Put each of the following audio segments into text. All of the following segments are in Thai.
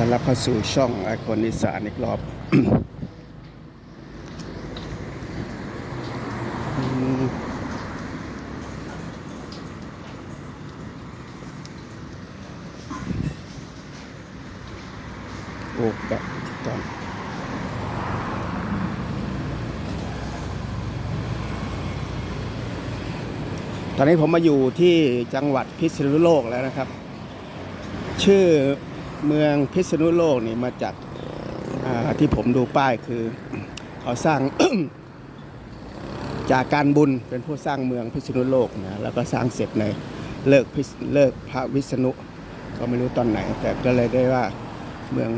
ต้อนรับเข้าสู่ช่องไอคอนอีสานอีกรอบโอ้แบะก่อนตอนนี้ผมมาอยู่ที่จังหวัดพิษณุโลกแล้วนะครับ ชื่อ เมืองพิษณุโลกนี่มาจากที่ผมดูป้ายคือเขาสร้างจากการบุญเป็นผู้สร้างเมืองพิษณุโลกนะแล้วก็สร้างเสร็จในเลิกพิเลิกพระวิษณุก็ไม่รู้ตอนไหน แต่ก็เลยได้ว่าเมือง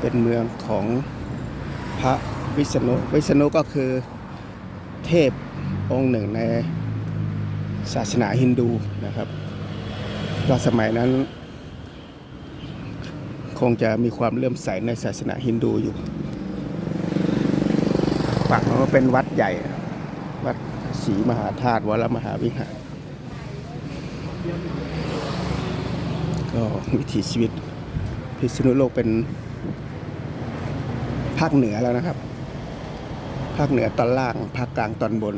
เป็นเมืองของพระวิษณุวิษณุก็คือเทพองค์หนึ่งในศาสนาฮินดูนะครับก็สมัยนั้น งจะมีความเลื่อมใสในศาสนาฮินดูอยู่ฝั่งนั้นก็เป็นวัดใหญ่ วัดศรีมหาธาตุวรมหาวิหารก็วิถีชีวิตพิษณุโลกเป็นภาคเหนือแล้วนะครับ ภาคเหนือตอนล่าง ภาคกลางตอนบน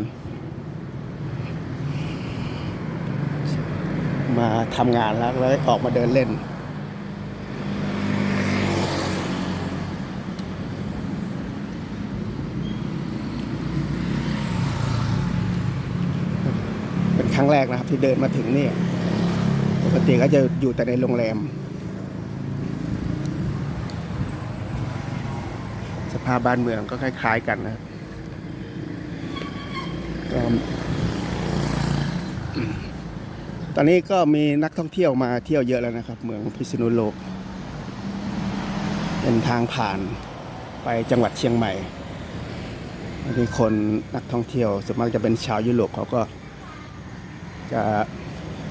มาทำงานแล้วแล้วออกมาเดินเล่น เป็นค รั้งแรกนะครับ ที่เดินมาถึงนี่ปกติก็จะอยู่แต่ในโรงแรม สภาพบ้านเมืองก็คล้าย ๆ กันนะตอนนี้ก็มีนักท่องเที่ยวมาเที่ยวเยอะแล้วนะครับ เมืองพิษณุโลก เป็นทางผ่านไปจังหวัดเชียงใหม่มีคนนักท่องเที่ยวส่วนมากจะเป็นชาวยุโรปเขาก็ จะ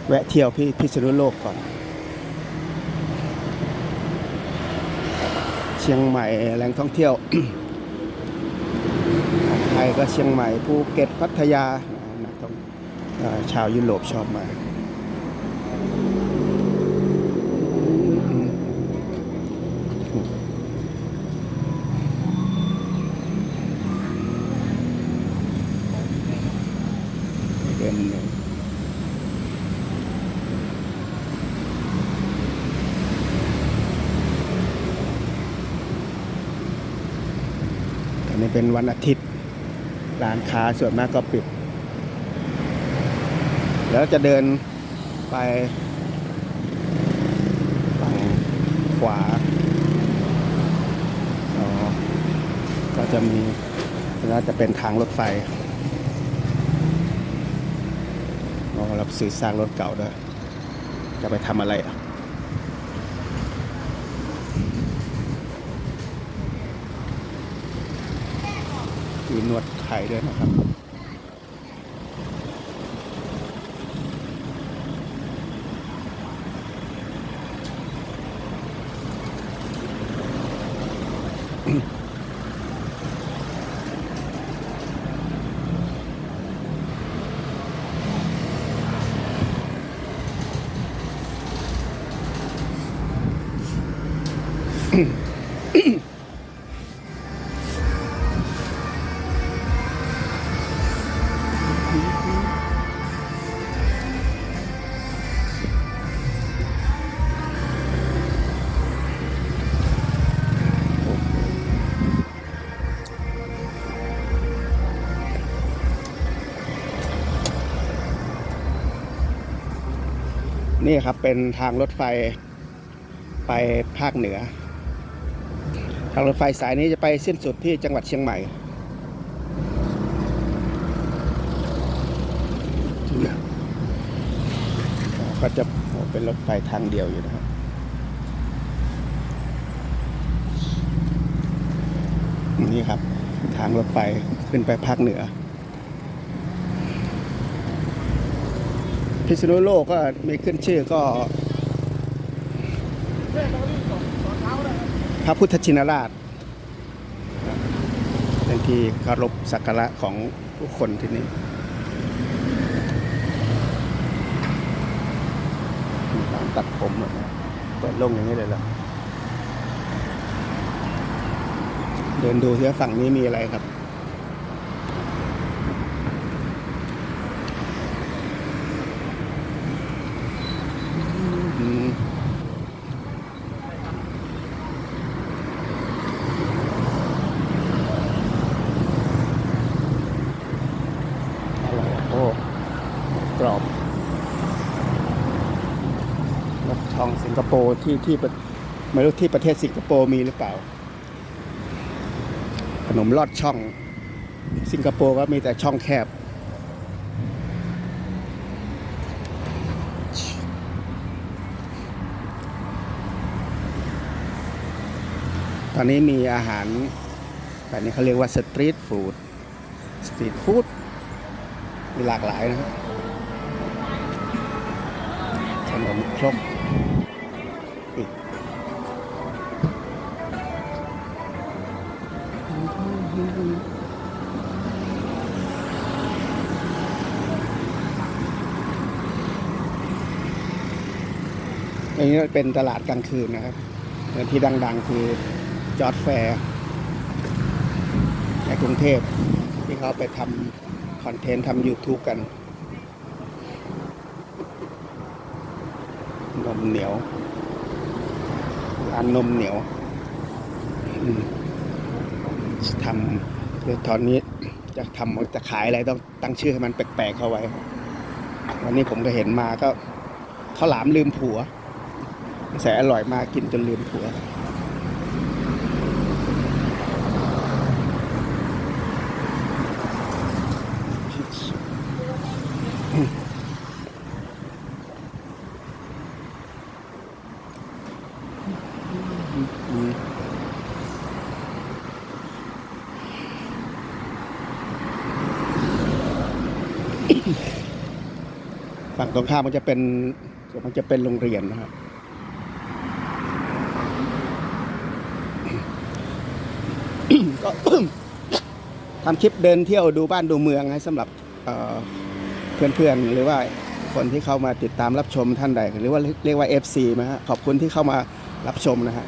แวะเที่ยวพี่พิษณุโลกก่อน เชียงใหม่แหล่งท่องเที่ยวของไทยก็เชียงใหม่ภูเก็ตพัทยานักท่องชาวยุโรปชอบมาเดิน อันนี้เป็น วันอาทิตย์ ร้านค้าส่วนมากก็ปิด แล้วจะเดินไปฝั่งขวาก็จะมีแล้วจะเป็นทางรถไฟอ๋อรับซื้อสร้างรถเก่าด้วย จะไปทำอะไรอะ นวดไทยด้วยนะครับ นี่ครับเป็นทางรถไฟไปภาคเหนือ ทางรถไฟสายนี้จะไปสิ้นสุดที่จังหวัดเชียงใหม่ก็จะเป็นรถไฟทางเดียวอยู่นะครับนี่ครับ ทางรถไฟขึ้นไปภาคเหนือ พิษณุโลกก็มีขึ้นชื่อก็ พระพุทธชินราช เป็นที่เคารพสักการะของผู้คนที่นี่มีร้านตัดผมเปิดโล่งอย่างนี้เลยเหรอเดินดูที่ฝั่งนี้มีอะไรครับ อืมอะไรอะโอ้กรอบรถช่องสิงคโป ร์ที่ที่ไม่รู้ที่ประเทศสิงคโปร์มีหรือเปล่า ขนมลอดช่อง สิงคโปร์ก็มีแต่ช่องแคบ ตอนนี้มีอาหารแบบนี้เขาเรียกว่าสตรีทฟู้ดสตรีทฟู้ดมีหลากหลายนะขนมครกันนี้เป็นตลาดกลางคืนนะครับเหมือนที่ดัง ๆ คือจอร์ดแฟร์ในกรุงเทพที่เขาไปทำคอนเทนต์ทำ YouTube กันนมเหนียวร้านนมเหนียวทำคือตอนนี้จะทำจะขายอะไรต้องตั้งชื่อให้มันแปลกๆเข้าไว้ วันนี้ผมก็เห็นมาก็ข้าวหลามลืมผัว แสอร่อยมากกินจนลืมผัวฝั่งตรงข้ามมันจะเป็นมันจะเป็นโรงเรียนนะครับ ก็ ทำคลิปเดินเที่ยวดูบ้านดูเมืองให้สำหรับเเพื่อนๆ หรือว่าคนที่เข้ามาติดตามรับชมท่านใด หรือว่าเรียกว่า FC นะฮะขอบคุณที่เข้ามารับชมนะฮะ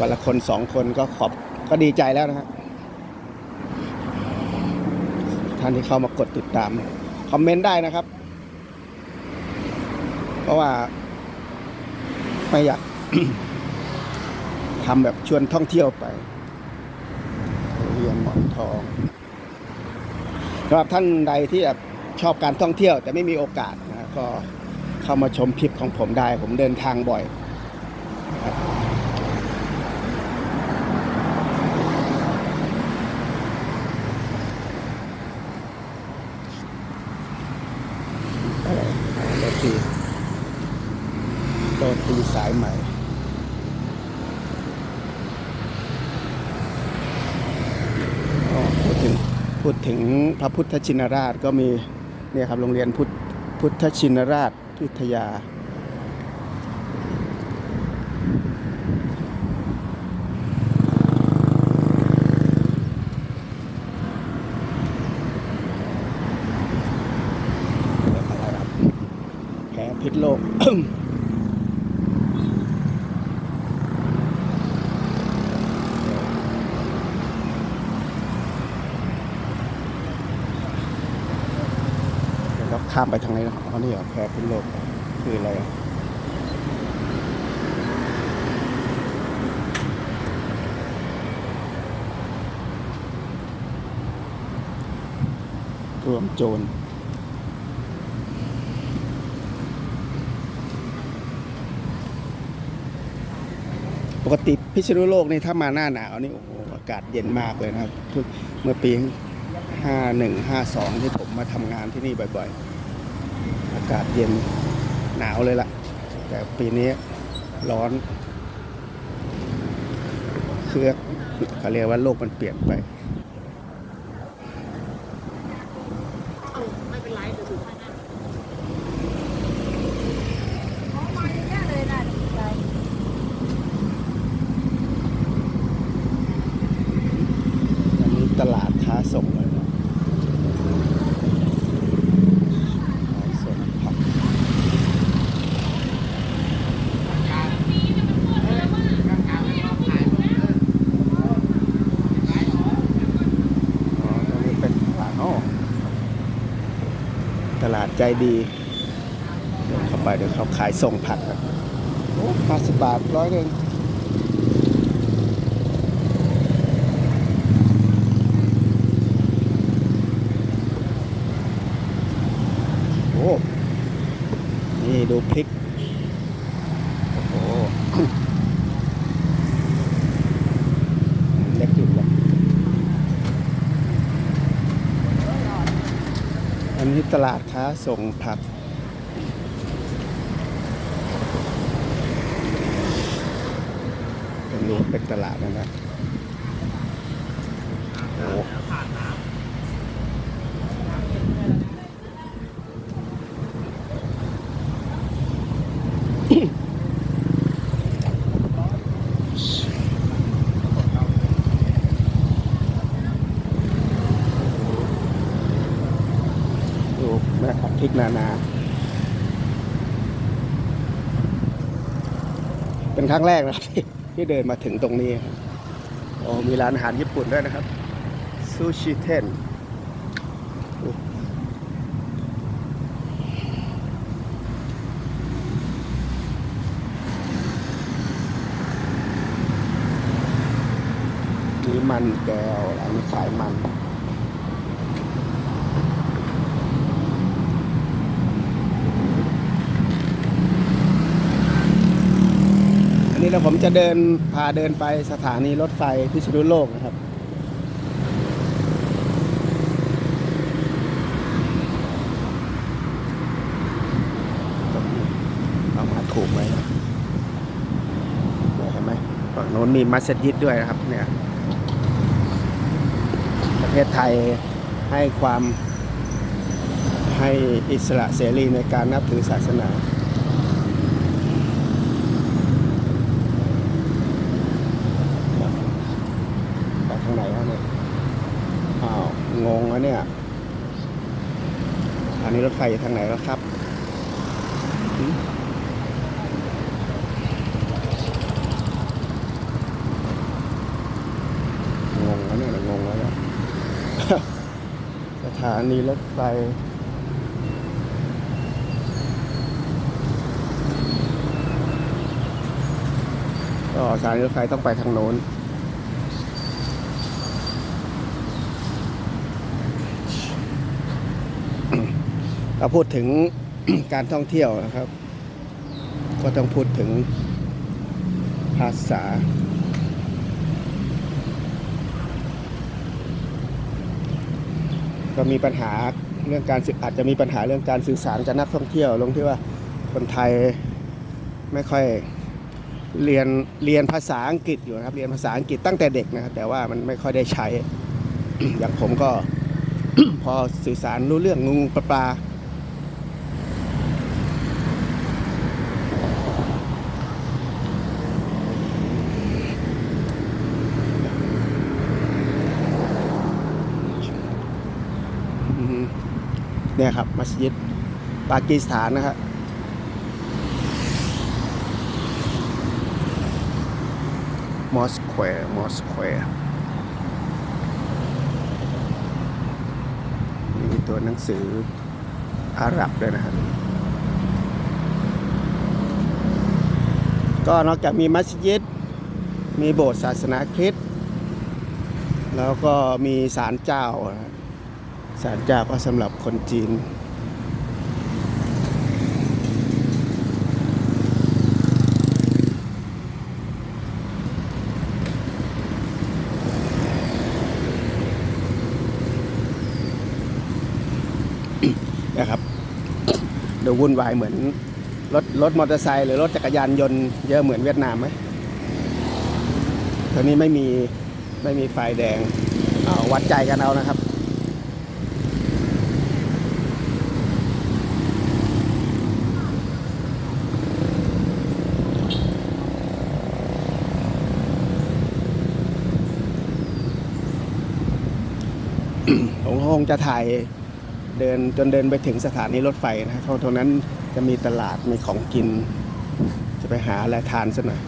วันละคนสองคนก็ขอบก็ดีใจแล้วนะฮะท่านที่เข้ามากดติดตาม คอมเมนต์ได้นะครับ เพราะว่าไม่อยากทำแบบ ชวนท่องเที่ยวไปเรียนหมอนทองสำหรับท่านใดที่ชอบการท่องเที่ยว แต่ไม่มีโอกาสนะก็เข้ามาชมคลิปของผมได้ ผมเดินทางบ่อยครับอะไรโรตีโรตีสายใหม่ อ๋อพูดถึงพูดถึงพ ระพุทธชินราชก็มีเนี่ยครับโรงเรียนพุทธพุทธชินราชวิทยา แผลพิษโลก เดี๋ยวเรา ข้ามไปทางไหนนะอ๋อนี่เหรอแพรพิษโลกคืออะไรรวมโจรปกติพิษณุโลกนี่ถ้ามาหน้าหนาวนี่โอ้โหอากาศเย็นมากเลยนะครับเมื่อปี 51 52 ที่ผมมาทำงานที่นี่บ่อยๆากาศเย็นหนาวเลยล่ะ แต่ปีนี้ร้อน เครือเขาเรียกว่าโลกมันเปลี่ยนไป ไม่เป็นไรเดี๋ยวดูให้นะ อันนี้ตลาดค้าส่งเลยนะขายส่งผัก ใจ ดีเดินเข้าไปเดี๋ยวเขาขายส่งผักครับโอ้ห้าสิบบาทร้อยหนึ่งโอ้ นี่ดูพริก โอ้โห เล็กอยู่เลยอันนี้ตลาดค้า ส่งผัก ตรงนี้เป็นตลาดนะนะโอ้ดูแม่ผักพ ริกนานา เป็นครั้งแรกนะครับที่ที่เดินมาถึงตรงนี้ครับโอ้มีร้านอาหารญี่ปุ่นด้วยนะครับซูชิเทนนี่มันแก้วร้านนี้ขายมัน นนี้เราผมจะเดินพาเดินไปสถานีรถไฟพิษณุโลกนะครับ เอามาถูกไหมเนี่ยเห็นไหมฝั่งโน้นมีมัสยิดด้วยนะครับเนี่ยประเทศไทยให้ความให้อิสระเสรีในการนับถือศาสนา ไปทางไหนวะเนี่ย อ้าว งงแล้วเนี่ย อันนี้รถไฟทางไหนแล้วครับงงแล้วเนี่ยงงแล้วสถานีรถไฟก็สถานีรถไฟต้องไปทางโน้นาพูดถึงการท่องเที่ยวนะครับ ก็ต้องพูดถึงภาษา ก็มีปัญหาเรื่องการสื่ออาจจะมีปัญหาเรื่องการสื่อสารกับนักท่องเที่ยวลงที่ว่าคนไทยไม่ค่อยเรียนเรียนภาษาอังกฤษอยู่นะครับ เรียนภาษาอังกฤษตั้งแต่เด็กนะครับ แต่ว่ามันไม่ค่อยได้ใช้ อย่างผมก็พอสื่อสารรู้เรื่องงูงูปลาปลา เนี่ยครับมัสยิดปากีสถานนะครับมอสแควร์มอสแควร์มีตัวหนังสืออาหรับด้วยนะครับ ก็นอกจากมีมัสยิด มีโบสถ์ศาสนาคริสต์แล้วก็มีศาลเจ้านะ ศาลเจ้าก็สำหรับคนจีน นะครับดูวุ่นวายเหมือนรถรถมอเตอร์ไซค์หรือรถจักรยานยนต์เยอะเหมือนเวียดนามไหมตัวนี้ไม่มีไม่มีไฟแดง เอาวัดใจกันเอานะครับ งจะถ่ายเดินจนเดินไปถึงสถานีรถไฟนะเพราะตรงนั้นจะมีตลาดมีของกิน จะไปหาอะไรทานสักหน่อย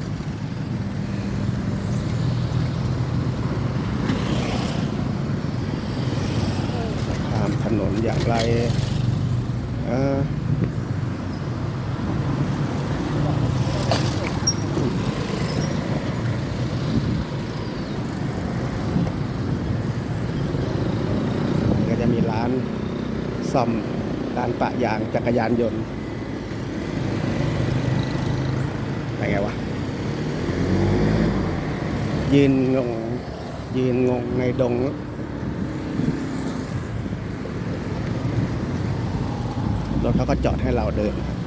ข้ามถนนอย่างไรเออก็จะมีร้าน ซ่อมร้านปะยางจักรยานยนต์ไปไงวะ ยืนงง ยืนงงในดง รถเขาก็จอดให้เราเดินครับ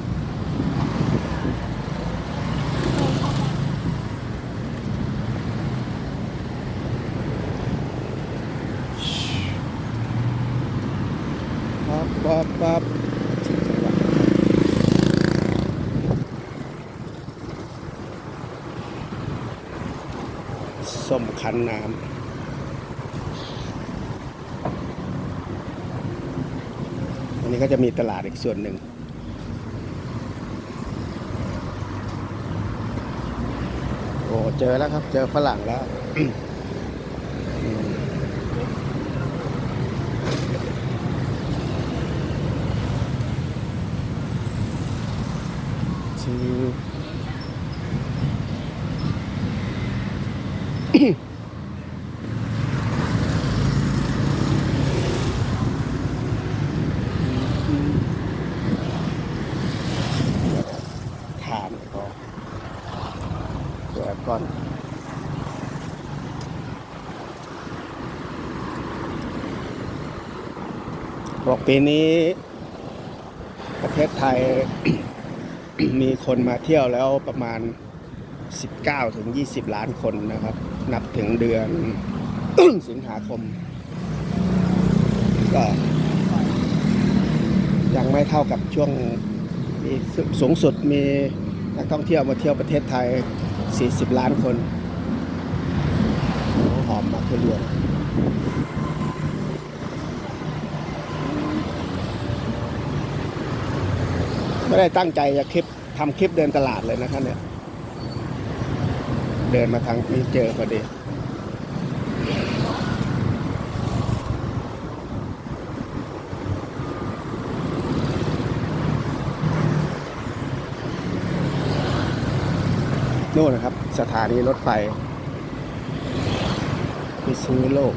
ปั๊บปั๊บส้มคั้นน้ำอันนี้ก็จะมีตลาดอีกส่วนหนึ่ง โอ้ เจอแล้วครับ เจอฝรั่งแล้ว ชื่อ ฐานก็เดี๋ยวก่อน บอก ปีนี้ประเทศไทย มีคนมาเที่ยวแล้วประมาณ 19 ถึง 20 ล้านคนนะครับ นับถึงเดือน สิงหาคม ก็ยังไม่เท่ากับช่วงมีสูงสุดมีนักท่องเที่ยวมาเที่ยวประเทศไทย 40 ล้านคนโอ้หอมมากทุเรีย ไม่ได้ตั้งใจจะคลิปทำคลิปเดินตลาดเลยนะครับเนี่ย เดินมาทางนี้เจอพอดีนู่นนะครับ สถานีรถไฟพิษณุโลก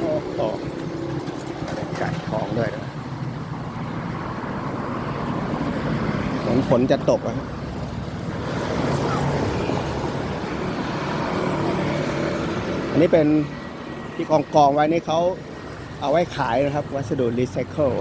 โอ้โหไก่ทองด้วยนะ เหมือน ฝนจะตกอะครับอันนี้เป็นที่กองกองไว้นี่เขาเอาไว้ขายนะครับ วัสดุรีไซเคิล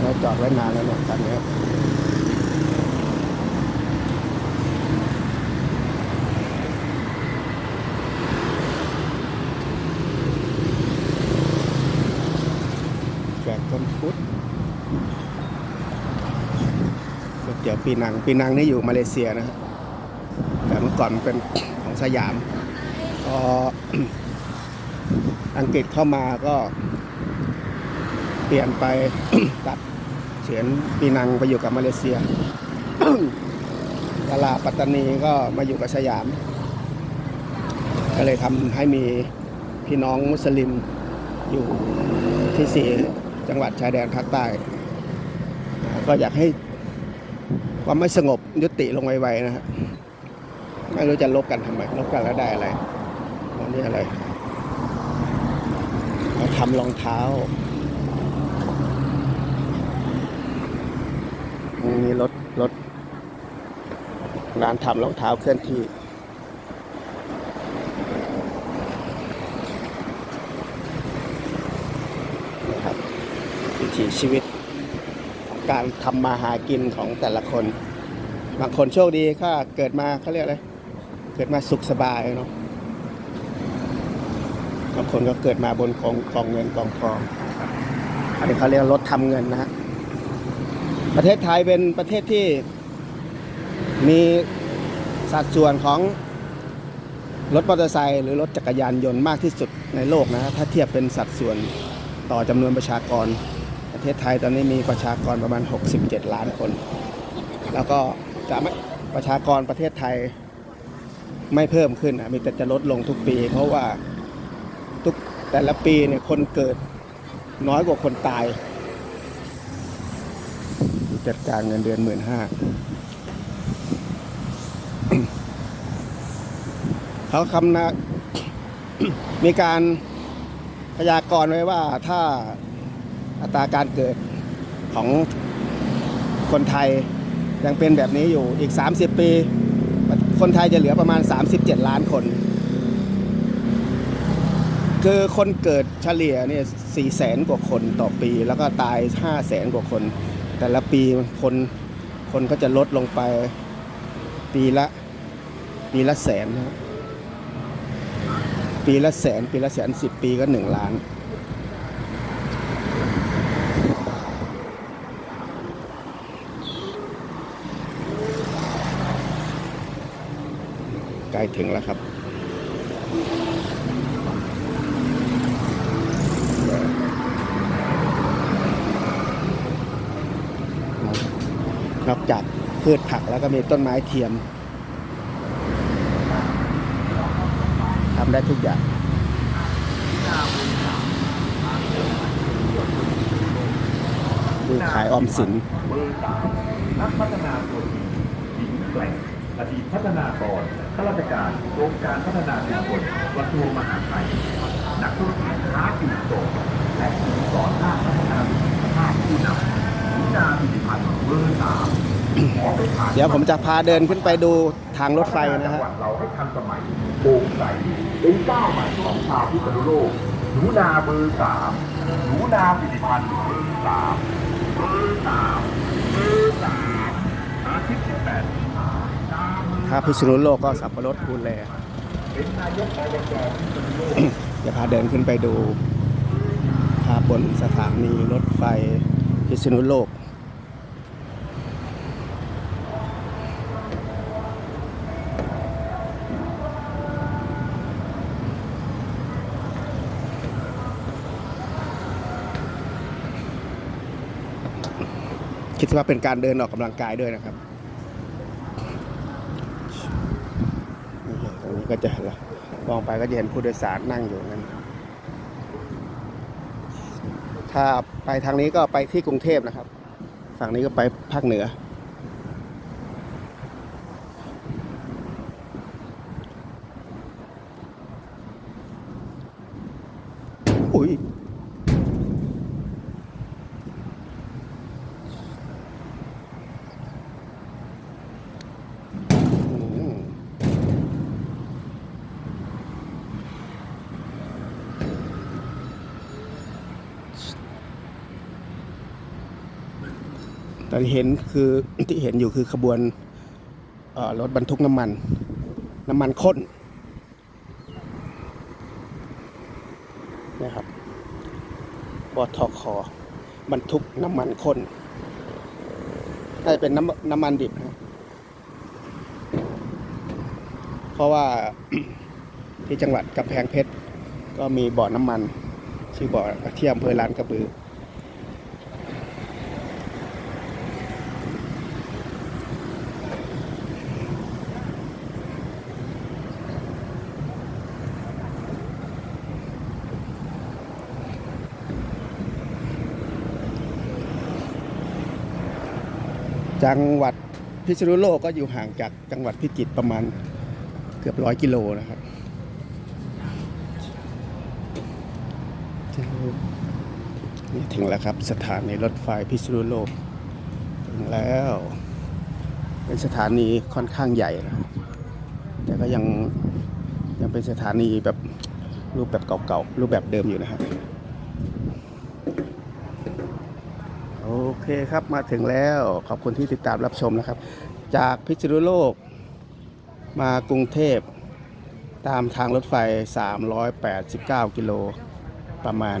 เราจอดไว้นานแล้วเนี่ยคันนี้ นฟุตก๋วยเตี๋ยวปีนัง ปีนังนี่อยู่มาเลเซียนะฮะแต่เมื่อก่อนเป็นของสยามพออังกฤษเข้ามาก็เปลี่ยนไปตัดเฉียนปีนังไปอยู่กับมาเลเซียตลาดปัตตานีก็มาอยู่กับสยาม ก็เลยทำให้มีพี่น้องมุสลิมอยู่ที่สี่ จังหวัดชายแดนภาคใต้ ก็อยากให้ความไม่สงบยุติลงไวๆนะฮะไม่รู้จะลบกันทำไมลบกันแล้วได้อะไรวันนี้อะไรเราทำรองเท้ามีรถรถร้านทำรองเท้าเคลื่อนที่ นะครับวิ ถีชีวิต การทำมาหากินของแต่ละคน บางคนโชคดีก็เกิดมาเขาเรียกอะไร เกิดมาสุขสบายเนาะ บางคนก็เกิดมาบนกองกองเงินกองทอง อันนี้เขาเรียกรถทำเงินนะฮะ ประเทศไทยเป็นประเทศที่มีสัดส่วนของรถมอเตอร์ไซค์หรือรถจักรยานยนต์มากที่สุดในโลกนะฮะถ้าเทียบเป็นสัดส่วนต่อจำนวนประชากร ประเทศไทยตอนนี้มีประชากรประมาณ 67 ล้านคน แล้วก็จะไม่ประชากรประเทศไทยไม่เพิ่มขึ้นนะมีแต่จะลดลงทุกปี เพราะว่าทุกแต่ละปีเนี่ยคนเกิดน้อยกว่าคนตายจัดการเงินเดือนหมื่นห้าเขาคำนะมีการพยากรณ์ไว้ว่าถ้า อัตราการเกิดของคนไทยยังเป็นแบบนี้อยู่อีก 30 ปี คนไทยจะเหลือประมาณ 37 ล้านคน คือคนเกิดเฉลี่ยเนี่ยสี่แสนกว่าคนต่อปี แล้วก็ตายห้าแสนกว่าคน แต่ละปีคนคนก็จะลดลงไปปีละปีละแสนนะครับปีละแสน ปีละแสนสิบปีก็หนึ่งล้าน ล้ถึงแล้วครับนอกจากพืชผักแล้วก็มีต้นไม้เทียมทำได้ทุกอย่างดูขายออมสินนักพัฒนาตัวจริงหญิงแกร่งอดีตพัฒนากร ข้าราชการโครงการพัฒนาชุมชนกระทรวงมหาดไทย นักธุรกิจค้าปลีกส่งและผู้สอนด้านพัฒนาบุคลิกภาพผู้นำหญิงนาพิพิพันธ์เบอร์สามขอไปผ่านเดี๋ยวผมจะพาเดินขึ้นไปดูทางรถไฟนะจังฮะหวัดเราให้ทันสมัยโปร่งใสเป็นก้าวใหม่ของชาวพิษณุโลกหนูนาเบอร์สามหนูนาพิพิพันธ์เบอร์สามเบอร์สามเบอร์สาม ถ้าพิษณุโลกก็สับปะรดคูแลเป็นนายจพิษณุโลกเดี๋ยวพาเดินขึ้นไปดูภาพบนสถานีรถไฟพิษณุโลกคิดว่าเป็นการเดินออกกำลังกายด้วยนะครับนี่ตรงนี้ ก็จะละมองไปก็จะเห็นผู้โดยสารนั่งอยู่นั้น ถ้าไปทางนี้ก็ไปที่กรุงเทพนะครับ ฝั่งนี้ก็ไปภาคเหนือ ตอนที่เห็นคือที่เห็นอยู่คือขบวนรถบรรทุกน้ำมัน น้ำมันข้นนะครับบทคบรรทุกน้ำมันข้นน่าจะเป็นน้ำน้ำมันดิบนะครับเพราะว่าที่จังหวัดกำแพงเพชร ก็มีบ่อน้ำมัน ชื่อบ่อที่อำเภอลานกระบือ จังหวัดพิษณุโลกก็อยู่ห่างจากจังหวัดพิจิตรประมาณเกือบร้อยกิโลนะครับนี่ถึงแล้วครับ สถานีรถไฟพิษณุโลก ถึงแล้ว เป็นสถานีค่อนข้างใหญ่นะแต่ก็ยังยังเป็นสถานีแบบรูปแบบเก่าๆ รูปแบบเดิมอยู่นะครับ อเคครับมาถึงแล้วขอบคุณที่ติดตามรับชมนะครับ จากพิจิตรโลกมากรุงเทพ ตามทางรถไฟ 389 กิโลประมาณ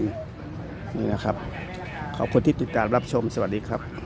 นี่นะครับ ขอบคุณที่ติดตามรับชมสวัสดีครับ